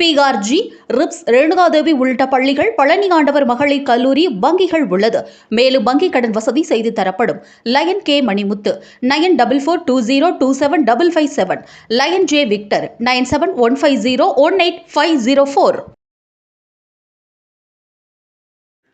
PRG ரிப்ஸ் ரேணுகாதேவி உள்ளிட்ட பள்ளிகள் பழனி ஆண்டவர் மகளிர் கல்லூரி வங்கிகள் உள்ளது. மேலும் வங்கி கடன் வசதி செய்து தரப்படும். Lion K Manimuthu nine double four two zero two seven double five seven. Lion J Victor nine seven one five zero one eight five zero four.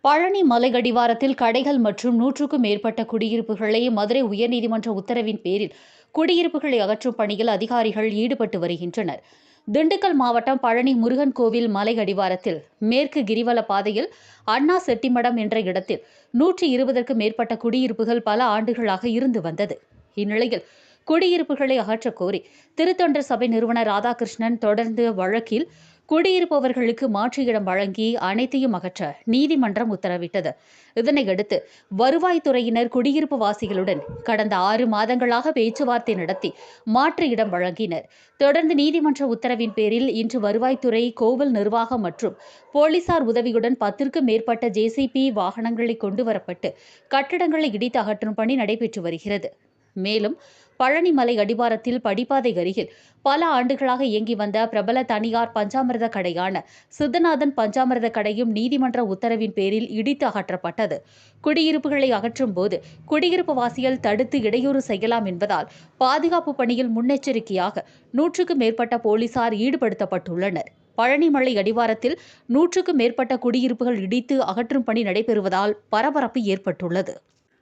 Palani மலையடிவாரத்தில் கடைகள் மற்றும் நூற்றுக்கும் மேற்பட்ட குடியிருப்புகளை மதுரை உயர்நீதிமன்ற உத்தரவின் பேரில் குடியிருப்புகளை அகற்றும் பணியில் அதிகாரிகள் ஈடுபட்டு வருகின்றனர். திண்டுக்கல் மாவட்டம் பழனி முருகன் கோவில் மலை அடிவாரத்தில் மேற்கு கிரிவல பாதையில் அண்ணா செட்டிமடம் என்ற இடத்தில் நூற்றி இருபதற்கும் மேற்பட்ட குடியிருப்புகள் பல ஆண்டுகளாக இருந்து வந்தது. இந்நிலையில் குடியிருப்புகளை அகற்றக் கோரி திருத்தொண்டர் சபை நிறுவனர் ராதாகிருஷ்ணன் தொடர்ந்து வழக்கில் குடியிருப்பவர்களுக்கு மாற்று இடம் வழங்கி அனைத்தையும் அகற்ற நீதிமன்றம் உத்தரவிட்டது. இதனையடுத்து வருவாய்த்துறையினர் குடியிருப்பு வாசிகளுடன் கடந்த ஆறு மாதங்களாக பேச்சுவார்த்தை நடத்தி மாற்று இடம் வழங்கினர். தொடர்ந்து நீதிமன்ற உத்தரவின் பேரில் இன்று வருவாய்த்துறை கோவில் நிர்வாகம் மற்றும் போலீசார் உதவியுடன் பத்திற்கும் மேற்பட்ட ஜேசிபி வாகனங்களை கொண்டு வரப்பட்டு கட்டடங்களை இடித்து அகற்றும் பணி நடைபெற்று வருகிறது. மேலும் பழனிமலை அடிவாரத்தில் படிப்பாதை அருகில் பல ஆண்டுகளாக இயங்கி வந்த பிரபல தனியார் பஞ்சாமிர்த கடையான சித்தநாதன் பஞ்சாமிர்த கடையும் நீதிமன்ற உத்தரவின் பேரில் இடித்து அகற்றப்பட்டது. குடியிருப்புகளை அகற்றும் போது குடியிருப்பு வாசிகள் தடுத்து இடையூறு செய்யலாம் என்பதால் பாதுகாப்பு பணியில் முன்னெச்சரிக்கையாக நூற்றுக்கும் மேற்பட்ட போலீசார் ஈடுபடுத்தப்பட்டுள்ளனர். பழனிமலை அடிவாரத்தில் நூற்றுக்கும் மேற்பட்ட குடியிருப்புகள் இடித்து அகற்றும் பணி நடைபெறுவதால் பரபரப்பு ஏற்பட்டுள்ளது.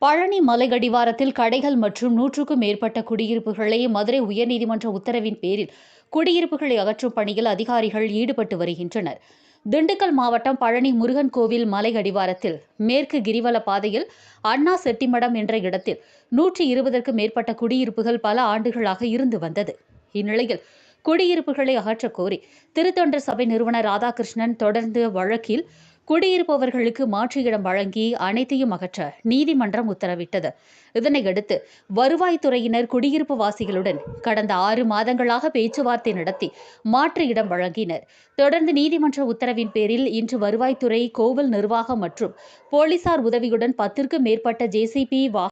பழனி மலை அடிவாரத்தில் கடைகள் மற்றும் நூற்றுக்கும் மேற்பட்ட குடியிருப்புகளை மதுரை உயர்நீதிமன்ற உத்தரவின் பேரில் குடியிருப்புகளை அகற்றும் பணியில் அதிகாரிகள் ஈடுபட்டு வருகின்றனர். திண்டுக்கல் மாவட்டம் பழனி முருகன் கோவில் மலை அடிவாரத்தில் மேற்கு கிரிவல பாதையில் அண்ணா செட்டிமடம் என்ற இடத்தில் நூற்றி இருபதற்கும் மேற்பட்ட குடியிருப்புகள் பல ஆண்டுகளாக இருந்து வந்தது. இந்நிலையில் குடியிருப்புகளை அகற்றக் கோரி திருத்தொண்டர் சபை நிறுவனர் ராதாகிருஷ்ணன் தொடர்ந்து வழக்கில் குடியிருப்பவர்களுக்கு மாற்று இடம் வழங்கி அனைத்தையும் அகற்ற நீதிமன்றம் உத்தரவிட்டது. இதனையடுத்து வருவாய்த்துறையினர் குடியிருப்பு வாசிகளுடன் கடந்த ஆறு மாதங்களாக பேச்சுவார்த்தை நடத்தி மாற்று இடம் வழங்கினர். தொடர்ந்து நீதிமன்ற உத்தரவின் பேரில் இன்று வருவாய்த்துறை கோவில் நிர்வாகம் மற்றும் போலீசார் உதவியுடன் பத்திற்கும் மேற்பட்ட ஜேசிபி வா